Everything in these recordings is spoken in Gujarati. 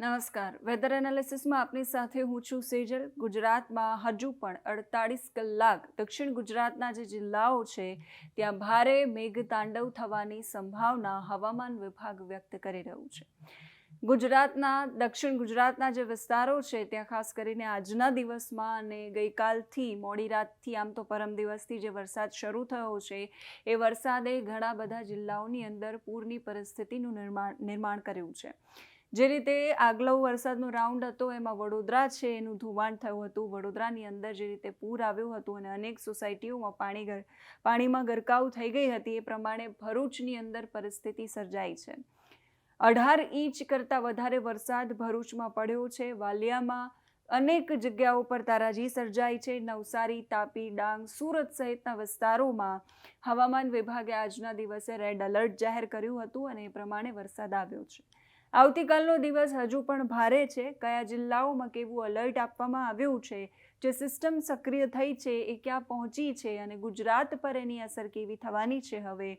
નમસ્કાર. વેધર એનાલિસિસમાં આપની સાથે હું છું સેજલ. ગુજરાતમાં હજુ પણ અડતાળીસ કલાક દક્ષિણ ગુજરાતના જે જિલ્લાઓ છે, ત્યાં ભારે મેઘતાંડવ થવાની સંભાવના હવામાન વિભાગ વ્યક્ત કરી રહ્યું છે. ગુજરાતના, દક્ષિણ ગુજરાતના જે વિસ્તારો છે, ત્યાં ખાસ કરીને આજના દિવસમાં અને ગઈકાલથી, મોડી રાતથી, આમ તો પરમ દિવસથી જે વરસાદ શરૂ થયો છે, એ વરસાદે ઘણા બધા જિલ્લાઓની અંદર પૂરની પરિસ્થિતિનું નિર્માણ નિર્માણ કર્યું છે. જે રીતે આગલો વરસાદનો રાઉન્ડ હતો, એમાં વડોદરા છે, એનું ધોવાણ થયું હતું. વડોદરાની અંદર જે રીતે પૂર આવ્યું હતું અને અનેક સોસાયટીઓમાં પાણી પાણીમાં ગરકાવ થઈ ગઈ હતી, એ પ્રમાણે ભરૂચની અંદર પરિસ્થિતિ સર્જાઈ છે. અઢાર ઇંચ કરતાં વધારે વરસાદ ભરૂચમાં પડ્યો છે. વાલિયામાં અનેક જગ્યાઓ પર તારાજી સર્જાઈ છે. નવસારી, તાપી, ડાંગ, સુરત સહિતના વિસ્તારોમાં હવામાન વિભાગે આજના દિવસે રેડ એલર્ટ જાહેર કર્યું હતું અને એ પ્રમાણે વરસાદ આવ્યો છે. આવતીકાલનો દિવસ હજુ પણ ભારે છે. કયા જિલ્લાઓમાં કેવું અલર્ટ આપવામાં આવ્યું છે? જે સિસ્ટમ સક્રિય થઈ છે એ ક્યાં પહોંચી છે? અને ગુજરાત પર એની અસર કેવી થવાની છે હવે?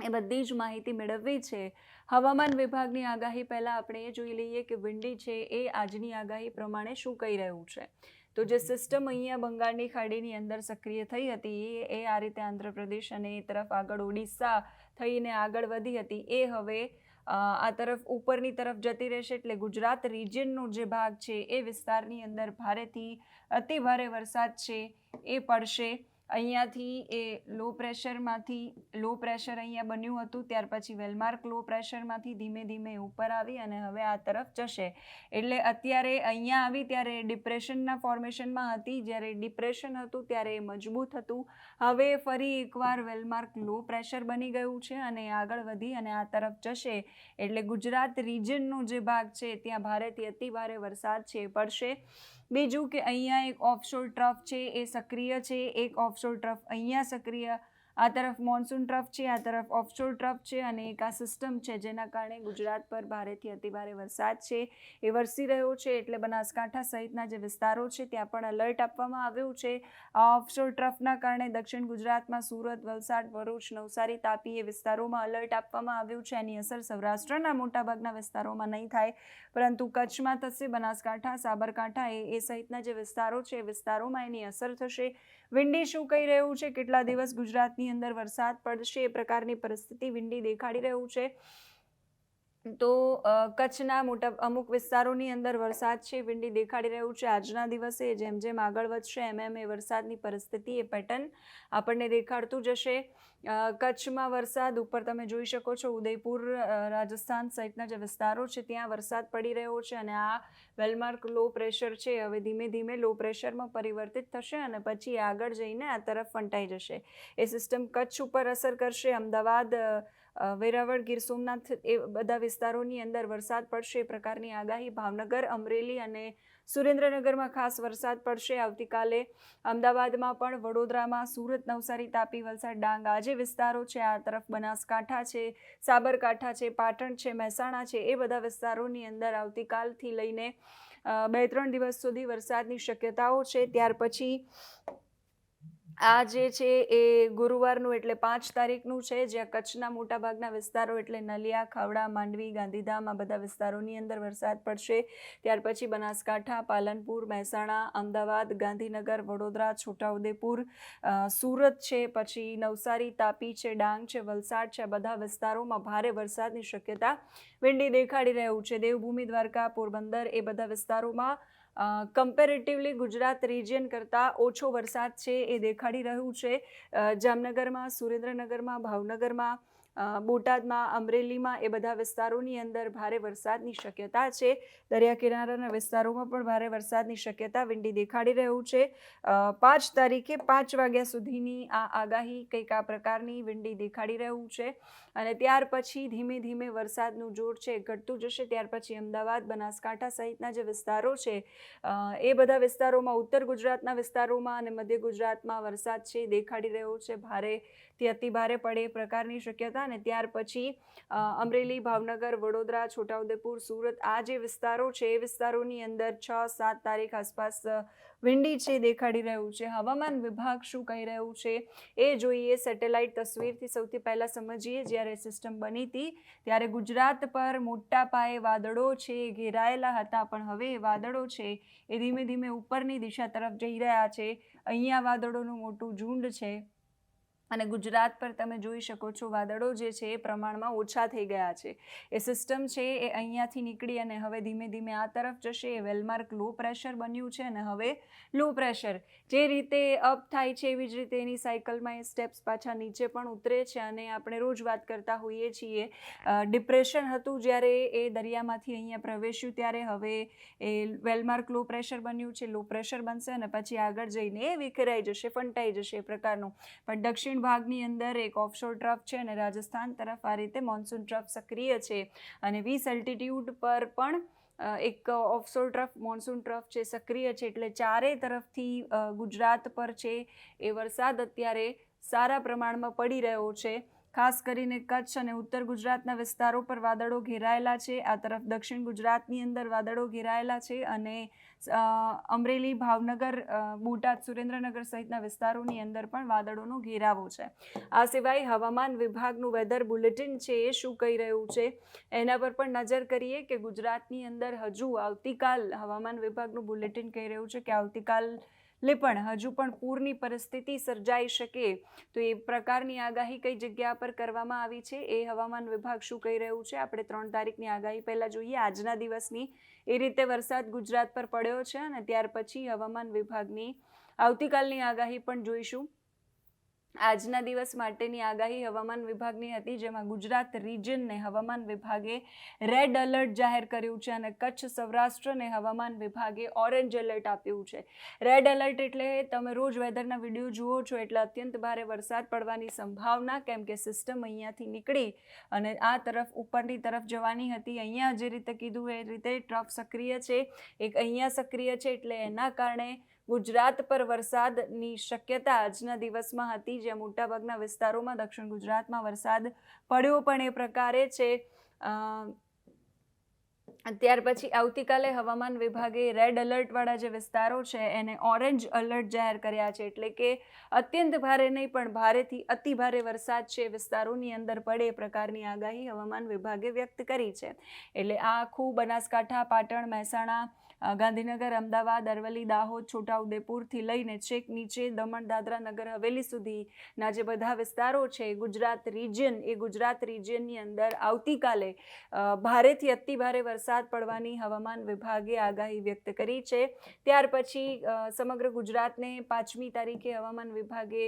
એ બધી જ માહિતી મેળવવી છે. હવામાન વિભાગની આગાહી પહેલાં આપણે એ જોઈ લઈએ કે વિંડી છે એ આજની આગાહી પ્રમાણે શું કહી રહ્યું છે? તો જે સિસ્ટમ અહીંયા બંગાળની ખાડીની અંદર સક્રિય થઈ હતી એ આ રીતે આંધ્રપ્રદેશ અને એ તરફ આગળ ઓડિશા થઈને આગળ વધી હતી. એ હવે આ તરફ ઉપરની તરફ જતી રહેશે એટલે ગુજરાત રિજિયનનો જે ભાગ છે એ વિસ્તારની અંદર ભારેથી અતિ ભારે વરસાદ છે એ પડશે. અહીંયાથી એ લો પ્રેશરમાંથી લો પ્રેશર અહીંયા બન્યું હતું, ત્યાર પછી વેલમાર્ક લો પ્રેશરમાંથી ધીમે ધીમે ઉપર આવી અને હવે આ તરફ જશે. એટલે અત્યારે અહીંયા આવી ત્યારે ડિપ્રેશનના ફોર્મેશનમાં હતી, જ્યારે ડિપ્રેશન હતું ત્યારે એ મજબૂત હતું. હવે ફરી એકવાર વેલમાર્ક લો પ્રેશર બની ગયું છે અને આગળ વધી અને આ તરફ જશે. એટલે ગુજરાત રિજનનો જે ભાગ છે, ત્યાં ભારેથી અતિ ભારે વરસાદ છે પડશે. બીજું કે અહીંયા એક ઓફશોર ટ્રફ છે, એ સક્રિય છે, એક ઓફશોર ટ્રફ અહીંયા સક્રિય, આ તરફ મોન્સૂન ટ્રફ છે, આ તરફ ઓફશોર ટ્રફ છે અને એક આ સિસ્ટમ છે જેના કારણે ગુજરાત પર ભારેથી અતિભારે વરસાદ છે. એ વરસી રહ્યો છે એટલે બનાસકાંઠા સહિતના જે વિસ્તારો છે ત્યાં પણ અલર્ટ આપવામાં આવ્યું છે. આ ઓફશોર ટ્રફના કારણે દક્ષિણ ગુજરાતમાં સુરત, વલસાડ, ભરૂચ, નવસારી, તાપી એ વિસ્તારોમાં અલર્ટ આપવામાં આવ્યું છે. એની અસર સૌરાષ્ટ્રના મોટાભાગના વિસ્તારોમાં નહીં થાય. પરંતુ કચ્છમાં થશે બનાસકાંઠા, સાબરકાંઠા એ એ સહિતના જે વિસ્તારો છે, એ વિસ્તારોમાં એની અસર થશે. વિંડી શું કહી રહ્યું છે? કેટલા દિવસ ગુજરાતની અંદર વરસાદ પડશે? એ પ્રકારની પરિસ્થિતિ વિંડી દેખાડી રહ્યું છે. તો કચ્છના મોટા, અમુક વિસ્તારોની અંદર વરસાદ છે, વિંડી દેખાડી રહ્યું છે. આજના દિવસે જેમ જેમ આગળ વધશે, એમ એમ એ વરસાદની પરિસ્થિતિ, એ પેટર્ન આપણને દેખાડતું જશે. કચ્છમાં વરસાદ ઉપર તમે જોઈ શકો છો, ઉદયપુર રાજસ્થાન સહિતના જે વિસ્તારો છે, ત્યાં વરસાદ પડી રહ્યો છે અને આ વેલમાર્ક લો પ્રેશર છે, હવે ધીમે ધીમે લો પ્રેશરમાં પરિવર્તિત થશે અને પછી આગળ જઈને આ તરફ ફંટાઈ જશે. એ સિસ્ટમ કચ્છ ઉપર અસર કરશે. અમદાવાદ વેરાવળ, ગીર સોમનાથ એ બધા વિસ્તારોની અંદર વરસાદ પડશે એ પ્રકારની આગાહી ભાવનગર, અમરેલી અને સુરેન્દ્રનગરમાં ખાસ વરસાદ પડશે. આવતીકાલે અમદાવાદમાં પણ, વડોદરામાં સુરત, નવસારી, તાપી, વલસાડ, ડાંગ આ જે વિસ્તારો છે, આ તરફ બનાસકાંઠા છે, સાબરકાંઠા છે, પાટણ છે, મહેસાણા છે, એ બધા વિસ્તારોની અંદર આવતીકાલથી લઈને બે ત્રણ દિવસ સુધી વરસાદની શક્યતાઓ છે. ત્યાર પછી આ જે છે એ ગુરુવારનું એટલે પાંચ તારીખનું છે, જ્યાં કચ્છના મોટાભાગના વિસ્તારો એટલે નલિયા, ખાવડા, માંડવી, ગાંધીધામ આ બધા વિસ્તારોની અંદર વરસાદ પડશે. ત્યાર પછી બનાસકાંઠા, પાલનપુર, મહેસાણા, અમદાવાદ, ગાંધીનગર, વડોદરા, છોટાઉદેપુર સુરત છે, પછી નવસારી, તાપી છે, ડાંગ છે, વલસાડ છે બધા વિસ્તારોમાં ભારે વરસાદની શક્યતા વિંડી દેખાડી રહ્યું છે. દેવભૂમિ દ્વારકા, પોરબંદર એ બધા વિસ્તારોમાં કમ્પેરેટિવલી ગુજરાત રિજિયન કરતાં ઓછો વરસાદ છે એ દેખાડી રહ્યું છે. જામનગરમાં સુરેન્દ્રનગરમાં ભાવનગરમાં બોટાદમાં, અમરેલીમાં એ બધા વિસ્તારોની અંદર ભારે વરસાદની શક્યતા છે. દરિયા કિનારાના વિસ્તારોમાં પણ ભારે વરસાદની શક્યતા વિંડી દેખાડી રહ્યું છે. પાંચ તારીખે પાંચ વાગ્યા સુધીની આ આગાહી કંઈક આ પ્રકારની વિંડી દેખાડી રહ્યું છે. અને ત્યાર પછી ધીમે ધીમે વરસાદનું જોર છે ઘટતું જશે. ત્યાર પછી અમદાવાદ, બનાસકાંઠા સહિતના જે વિસ્તારો છે એ બધા વિસ્તારોમાં, ઉત્તર ગુજરાતના વિસ્તારોમાં અને મધ્ય ગુજરાતમાં વરસાદ છે દેખાડી રહ્યો છે. ભારેથી અતિભારે પડે એ પ્રકારની શક્યતા બનાસકાંઠા અને ત્યાર પછી અમરેલી, ભાવનગર, વડોદરા, છોટાઉદેપુર, સુરત આ જે વિસ્તારો છે એ વિસ્તારોની અંદર છ, સાત તારીખ આસપાસ વિંડી છે દેખાડી રહ્યું છે, હવામાન વિભાગ શું કહી રહ્યું છે એ જોઈએ. સેટેલાઇટ તસવીરથી સૌથી પહેલાં સમજીએ, જ્યારે સિસ્ટમ બની હતી, ત્યારે ગુજરાત પર મોટા પાયે વાદળો છે, ઘેરાયેલા હતા, પણ હવે વાદળો છે એ ધીમે ધીમે ઉપરની દિશા તરફ જઈ રહ્યા છે. અહીંયા વાદળોનું મોટું ઝુંડ છે. અને ગુજરાત પર તમે જોઈ શકો છો, વાદળો જે છે એ પ્રમાણમાં ઓછા થઈ ગયા છે. એ સિસ્ટમ છે એ અહીંયાથી નીકળી અને હવે ધીમે ધીમે આ તરફ જશે. એ વેલમાર્ક લો પ્રેશર બન્યું છે અને હવે લો પ્રેશર જે રીતે અપ થાય છે એવી જ રીતે એની સાયકલમાં એ સ્ટેપ્સ પાછા નીચે પણ ઉતરે છે અને આપણે રોજ વાત કરતા હોઈએ છીએ ડિપ્રેશન હતું જ્યારે એ દરિયામાંથી અહીંયા પ્રવેશ્યું ત્યારે હવે એ વેલમાર્ક લો પ્રેશર બન્યું છે. લો પ્રેશર બનશે અને પછી આગળ જઈને એ વિખેરાઈ જશે, ફંટાઈ જશે એ પ્રકારનું. પણ દક્ષિણ ભાગની અંદર એક ઓફશોર ટ્રફ છે અને રાજસ્થાન તરફ આ રીતે મોન્સૂન ટ્રફ સક્રિય છે. અને વીસ એલ્ટિટ્યૂડ પર પણ એક ઓફશોર ટ્રફ મોન્સૂન ટ્રફ છે, સક્રિય છે. એટલે ચારે તરફથી ગુજરાત પર છે એ વરસાદ અત્યારે સારા પ્રમાણમાં પડી રહ્યો છે. ખાસ કરીને કચ્છ અને ઉત્તર ગુજરાતના વિસ્તારો પર વાદળો ઘેરાયેલા છે. આ તરફ દક્ષિણ ગુજરાતની અંદર વાદળો ઘેરાયેલા છે અને અમરેલી, ભાવનગર બોટાદ, સુરેન્દ્રનગર સહિતના વિસ્તારોની અંદર પણ વાદળોનો ઘેરાવો છે. આ સિવાય હવામાન વિભાગનું વેધર બુલેટિન છે એ શું કહી રહ્યું છે? એના પર પણ નજર કરીએ કે ગુજરાતની અંદર હજુ આવતીકાલ હવામાન વિભાગનું બુલેટિન કહી રહ્યું છે કે આવતીકાલ પણ હજુ પણ પૂરની પરિસ્થિતિ સર્જાઈ શકે તો એ પ્રકારની આગાહી કઈ જગ્યા પર કરવામાં આવી છે? એ હવામાન વિભાગ શું કહી રહ્યું છે? આપણે ત્રણ તારીખની આગાહી પહેલાં જોઈએ. આજના દિવસની એ રીતે વરસાદ ગુજરાત પર પડ્યો છે અને ત્યાર પછી હવામાન વિભાગની આવતીકાલની આગાહી પણ જોઈશું. આજના દિવસ માટેની આગાહી હવામાન વિભાગની હતી, જેમાં ગુજરાત રિજનને હવામાન વિભાગે રેડ એલર્ટ જાહેર કર્યું છે અને કચ્છ સૌરાષ્ટ્રને હવામાન વિભાગે ઓરેન્જ એલર્ટ આપ્યું છે. રેડ એલર્ટ એટલે તમે રોજ વેધરના વીડિયો જુઓ છો એટલે અત્યંત ભારે વરસાદ પડવાની સંભાવના, કેમ કે સિસ્ટમ અહીંયાથી નીકળી અને આ તરફ ઉપરની તરફ જવાની હતી. અહીંયા જે રીતે કીધું એ રીતે ટ્રફ સક્રિય છે. એક અહીંયા સક્રિય છે એટલે એના કારણે ગુજરાત પર વરસાદની શક્યતા આજના દિવસમાં હતી જ્યાં મોટાભાગના વિસ્તારોમાં દક્ષિણ ગુજરાતમાં વરસાદ પડ્યો પણ એ પ્રકારે છે. ત્યાર પછી આવતીકાલે હવામાન વિભાગે રેડ અલર્ટવાળા જે વિસ્તારો છે, એને ઓરેન્જ અલર્ટ જાહેર કર્યા છે, એટલે કે અત્યંત ભારે નહીં, પણ ભારેથી અતિ ભારે વરસાદ છે વિસ્તારોની અંદર પડે એ પ્રકારની આગાહી હવામાન વિભાગે વ્યક્ત કરી છે. એટલે આ આખું બનાસકાંઠા, પાટણ, મહેસાણા ગાંધીનગર, અમદાવાદ, અરવલ્લી, દાહોદ છોટાઉદેપુરથી લઈને છેક નીચે દમણ, દાદરા નગર, હવેલી સુધીના જે બધા વિસ્તારો છે ગુજરાત રિજિયન એ ગુજરાત રિજિયનની અંદર આવતીકાલે ભારેથી અતિભારે વરસાદ પડવાની હવામાન વિભાગે આગાહી વ્યક્ત કરી છે. ત્યાર પછી સમગ્ર ગુજરાતને પાંચમી તારીખે હવામાન વિભાગે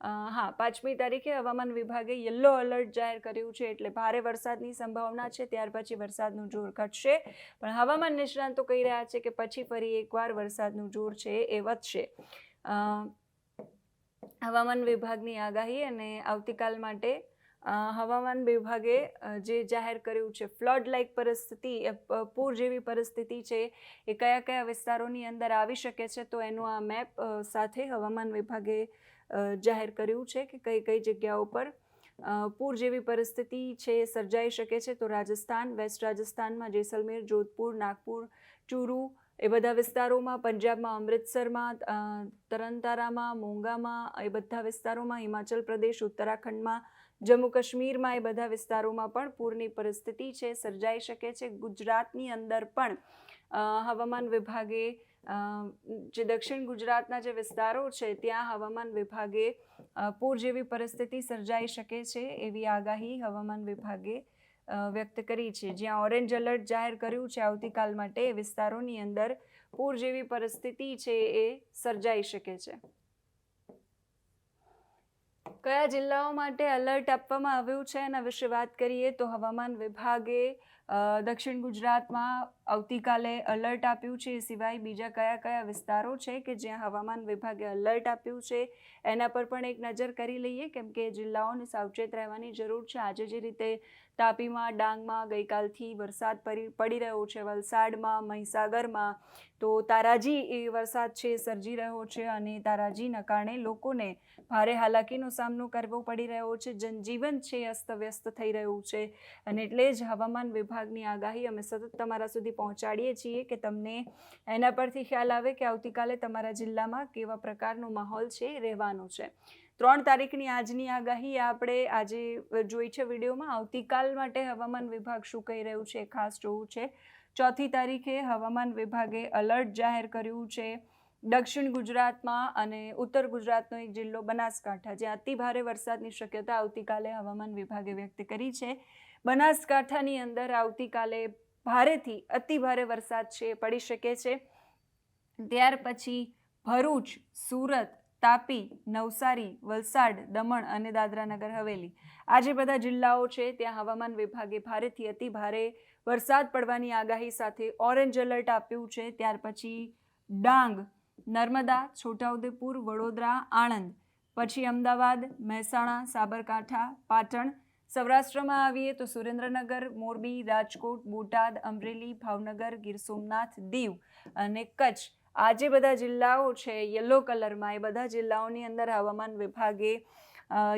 હા, પાંચમી તારીખે હવામાન વિભાગે યલો એલર્ટ જાહેર કર્યું છે એટલે ભારે વરસાદની સંભાવના છે, ત્યાર પછી વરસાદનું જોર ઘટશે. પણ હવામાન નિષ્ણાંતો કહી રહ્યા છે કે પછી ફરી એકવાર વરસાદનું જોર છે એ વધશે. હવામાન વિભાગની આગાહી અને આવતીકાલ માટે હવામાન વિભાગે જે જાહેર કર્યું છે ફ્લડ લાઇક પરિસ્થિતિ પૂર જેવી પરિસ્થિતિ છે, એ કયા કયા વિસ્તારોની અંદર આવી શકે છે, તો એનું આ મેપ સાથે હવામાન વિભાગે જાહેર કર્યું છે કે કઈ કઈ જગ્યાઓ પર પૂર જેવી પરિસ્થિતિ છે, સર્જાઈ શકે છે, તો રાજસ્થાન, વેસ્ટ રાજસ્થાનમાં જેસલમેર, જોધપુર, નાગપુર, ચૂરુ એ બધા વિસ્તારોમાં, પંજાબમાં, અમૃતસરમાં તરણતારામાં, મોંગામાં એ બધા વિસ્તારોમાં, હિમાચલ પ્રદેશ, ઉત્તરાખંડમાં, જમ્મુ કાશ્મીરમાં એ બધા વિસ્તારોમાં પણ પૂરની પરિસ્થિતિ છે, સર્જાઈ શકે છે. ગુજરાતની અંદર પણ હવામાન વિભાગે જે દક્ષિણ ગુજરાતના જે વિસ્તારો છે, ત્યાં હવામાન વિભાગે પૂર જેવી પરિસ્થિતિ સર્જાઈ શકે છે એવી આગાહી હવામાન વિભાગે વ્યક્ત કરી છે. જ્યાં ઓરેન્જ એલર્ટ જાહેર કર્યું છે આવતીકાલ માટે એ વિસ્તારોની અંદર પૂર જેવી પરિસ્થિતિ છે એ સર્જાઈ શકે છે. કયા જિલ્લાઓ માટે એલર્ટ આપવામાં આવ્યું છે એના વિશે વાત કરીએ તો હવામાન વિભાગે દક્ષિણ ગુજરાતમાં આવતીકાલે અલર્ટ આપ્યું છે, એ સિવાય બીજા કયા કયા વિસ્તારો છે કે જ્યાં હવામાન વિભાગે અલર્ટ આપ્યું છે, એના પર પણ એક નજર કરી લઈએ. કેમ કે જિલ્લાઓને સાવચેત રહેવાની જરૂર છે. આજે જે રીતે તાપીમાં, ડાંગમાં ગઈકાલથી વરસાદ પડી રહ્યો છે, વલસાડમાં, મહીસાગરમાં, તો તારાજી એ વરસાદ છે, સર્જી રહ્યો છે અને તારાજીના કારણે લોકોને ભારે હાલાકીનો સામનો કરવો પડી રહ્યો છે. જનજીવન છે, અસ્તવ્યસ્ત થઈ રહ્યું છે અને એટલે જ હવામાન વિભાગની આગાહી અમે સતત તમારા સુધી પહોંચાડીએ છીએ કે તમને એના પરથી ખ્યાલ આવે કે આવતીકાલે તમારા જિલ્લામાં કેવા પ્રકારનો માહોલ છે રહેવાનો છે. ત્રણ તારીખની આજની આગાહી આપણે આજે જોઈ છે વિડીયોમાં. આવતીકાલ માટે હવામાન વિભાગ શું કહી રહ્યું છે ખાસ જોવું છે. ચોથી તારીખે હવામાન વિભાગે અલર્ટ જાહેર કર્યું છે દક્ષિણ ગુજરાતમાં અને ઉત્તર ગુજરાતનો એક જિલ્લો બનાસકાંઠા, જ્યાં અતિ ભારે વરસાદની શક્યતા આવતીકાલે હવામાન વિભાગે વ્યક્ત કરી છે. બનાસકાંઠાની અંદર આવતીકાલે ભારેથી અતિ ભારે વરસાદ છે, પડી શકે છે. ત્યાર પછી ભરૂચ, સુરત, તાપી, નવસારી, વલસાડ, દમણ અને દાદરાનગર હવેલી. આ જે બધા જિલ્લાઓ છે, ત્યાં હવામાન વિભાગે ભારેથી અતિ ભારે વરસાદ પડવાની આગાહી સાથે ઓરેન્જ એલર્ટ આપ્યું છે. ત્યાર પછી ડાંગ, નર્મદા, છોટાઉદેપુર, વડોદરા, આણંદ, પછી અમદાવાદ, મહેસાણા, સાબરકાંઠા, પાટણ સૌરાષ્ટ્રમાં આવીએ તો સુરેન્દ્રનગર, મોરબી, રાજકોટ, બોટાદ, અમરેલી, ભાવનગર, ગીર સોમનાથ, દીવ અને કચ્છ. આ જે બધા જિલ્લાઓ છે, યલો કલરમાં, એ બધા જિલ્લાઓની અંદર હવામાન વિભાગે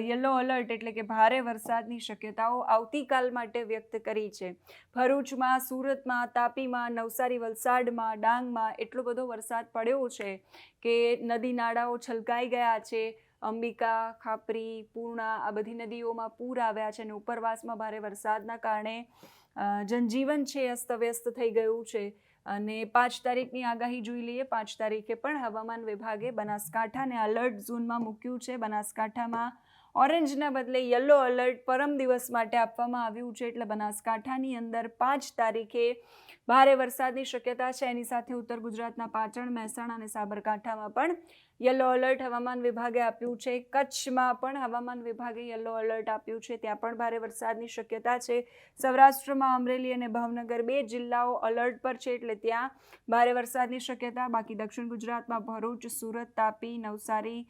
યલો અલર્ટ એટલે કે ભારે વરસાદની શક્યતાઓ આવતીકાલ માટે વ્યક્ત કરી છે. ભરૂચમાં, સુરતમાં, તાપીમાં, નવસારી, વલસાડમાં, ડાંગમાં એટલો બધો વરસાદ પડ્યો છે કે નદી નાળાઓ છલકાઈ ગયા છે. અંબિકા, ખાપરી, પૂર્ણા આ બધી નદીઓમાં પૂર આવ્યા છે અને ઉપરવાસમાં ભારે વરસાદના કારણે જનજીવન છે અસ્તવ્યસ્ત થઈ ગયું છે. અને પાંચ તારીખની આગાહી જોઈ લઈએ. પાંચ તારીખે પણ હવામાન વિભાગે બનાસકાંઠાને અલર્ટ ઝોનમાં મૂક્યું છે. બનાસકાંઠામાં ઓરેન્જના બદલે યલો અલર્ટ પરમ દિવસ માટે આપવામાં આવ્યું છે. એટલે બનાસકાંઠાની અંદર પાંચ તારીખે ભારે વરસાદની શક્યતા છે. એની સાથે ઉત્તર ગુજરાતના પાટણ, મહેસાણા અને સાબરકાંઠામાં પણ યલો અલર્ટ હવામાન વિભાગે આપ્યું છે. કચ્છમાં પણ હવામાન વિભાગે યલો અલર્ટ આપ્યું છે. ત્યાં પણ ભારે વરસાદની શક્યતા છે. સૌરાષ્ટ્રમાં અમરેલી અને ભાવનગર બે જિલ્લાઓ અલર્ટ પર છે. એટલે ત્યાં ભારે વરસાદની શક્યતા. બાકી દક્ષિણ ગુજરાતમાં ભરૂચ, સુરત, તાપી, નવસારી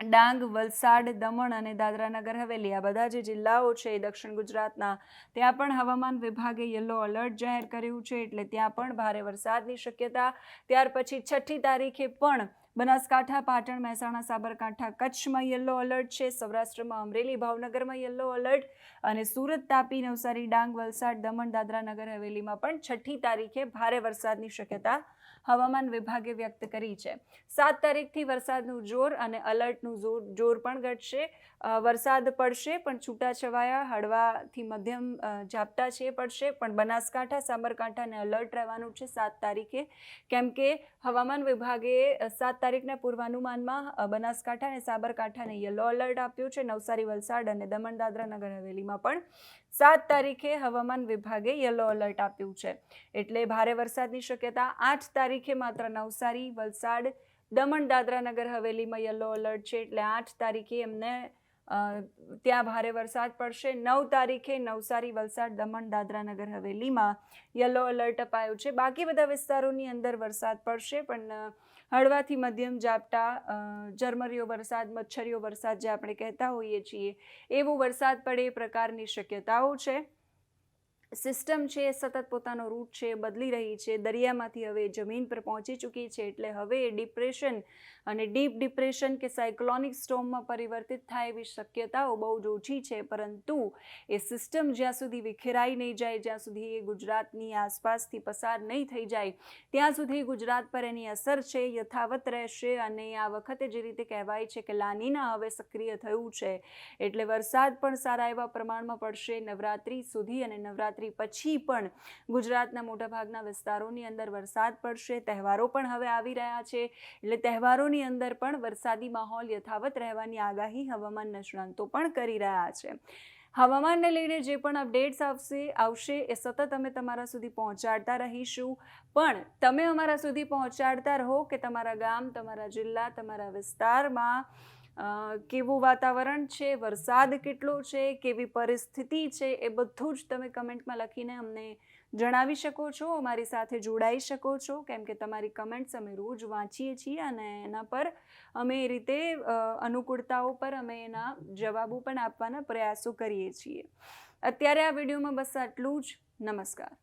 ડાંગ, વલસાડ, દમણ અને દાદરાનગર હવેલી. આ બધા જે જિલ્લાઓ છે એ દક્ષિણ ગુજરાતના, ત્યાં પણ હવામાન વિભાગે યલો અલર્ટ જાહેર કર્યું છે. એટલે ત્યાં પણ ભારે વરસાદની શક્યતા. ત્યાર પછી છઠ્ઠી તારીખે પણ બનાસકાંઠા, પાટણ, મહેસાણા, સાબરકાંઠા કચ્છમાં યલો અલર્ટ છે. સૌરાષ્ટ્રમાં અમરેલી, ભાવનગરમાં યલો અલર્ટ અને સુરત, તાપી, નવસારી, ડાંગ, વલસાડ, દમણ, દાદરાનગર, હવેલીમાં પણ છઠ્ઠી તારીખે ભારે વરસાદની શક્યતા હવામાન વિભાગે વ્યક્ત કરી છે. સાત તારીખથી વરસાદનું જોર અને અલર્ટનું જોર જોર પણ ઘટશે. વરસાદ પડશે, પણ છૂટાછવાયા હળવાથી મધ્યમ ઝાપટા છે, પડશે. પણ બનાસકાંઠા સાબરકાંઠાને અલર્ટ રહેવાનું છે સાત તારીખે. કેમ કે હવામાન વિભાગે સાત તારીખના પૂર્વાનુમાનમાં બનાસકાંઠા અને સાબરકાંઠાને યલો અલર્ટ આપ્યું છે. નવસારી, વલસાડ અને દમણ, દાદરા નગર હવેલીમાં પણ સાત તારીખે હવામાન વિભાગે યલો અલર્ટ આપ્યું છે. એટલે ભારે વરસાદની શક્યતા આઠ તારીખે માત્ર નવસારી, વલસાડ, દમણ દાદરા નગર હવેલીમાં યલો અલર્ટ છે. એટલે આઠ તારીખે એમને ત્યાં ભારે વરસાદ પડશે. નવ તારીખે નવસારી, વલસાડ, દમણ દાદરા નગર હવેલીમાં યલો અલર્ટ અપાયો છે. બાકી બધા વિસ્તારોની અંદર વરસાદ પડશે, પણ હળવાથી મધ્યમ ઝાપટા અ, વરસાદ મચ્છરીઓ વરસાદ જે આપણે કહેતા હોઈએ છીએ એવો વરસાદ પડે એ પ્રકારની શક્યતાઓ છે. સિસ્ટમ છે એ સતત પોતાનો રૂટ છે, બદલી રહી છે, દરિયામાંથી હવે જમીન પર પહોંચી ચૂકી છે, એટલે હવે ડિપ્રેશન અને ડીપ ડિપ્રેશન કે સાયક્લોનિક સ્ટોમમાં પરિવર્તિત થાય એવી શક્યતાઓ બહુ જ ઓછી છે, પરંતુ એ સિસ્ટમ જ્યાં સુધી વિખેરાઈ નહીં જાય, જ્યાં સુધી એ ગુજરાતની આસપાસથી પસાર નહીં થઈ જાય, ત્યાં સુધી ગુજરાત પર એની અસર છે, યથાવત રહેશે અને આ વખતે જે રીતે કહેવાય છે કે લાનીના હવે સક્રિય થયું છે, એટલે વરસાદ પણ સારા એવા પ્રમાણમાં પડશે, નવરાત્રિ સુધી અને નવરાત્રિ પછી પણ ગુજરાતના મોટાભાગના વિસ્તારોની અંદર વરસાદ પડશે, તહેવારો પણ હવે આવી રહ્યા છે, એટલે તહેવારોની અંદર પણ વરસાદી માહોલ યથાવત રહેવાની આગાહી હવામાન નિષ્ણાંતો પણ કરી રહ્યા છે. હવામાનને લઈને જે પણ અપડેટ્સ આવશે આવશે એ સતત અમે તમારા સુધી પહોંચાડતા રહીશું. પણ તમે અમારા સુધી પહોંચાડતા રહો કે તમારા ગામ, તમારા જિલ્લા, તમારા વિસ્તારમાં કેવું વાતાવરણ છે? વરસાદ કેટલો છે? કેવી પરિસ્થિતિ છે? એ બધું જ તમે કમેન્ટમાં લખીને અમને જણાવી શકો છો. અમારી સાથે જોડાઈ શકો છો. કેમ કે તમારી કમેન્ટ્સ અમે રોજ વાંચીએ છીએ અને એના પર અમે એ રીતે અનુકૂળતાઓ પર અમે એના જવાબો પણ આપવાના પ્રયાસો કરીએ છીએ. અત્યારે આ વિડીયોમાં બસ આટલું જ. નમસ્કાર.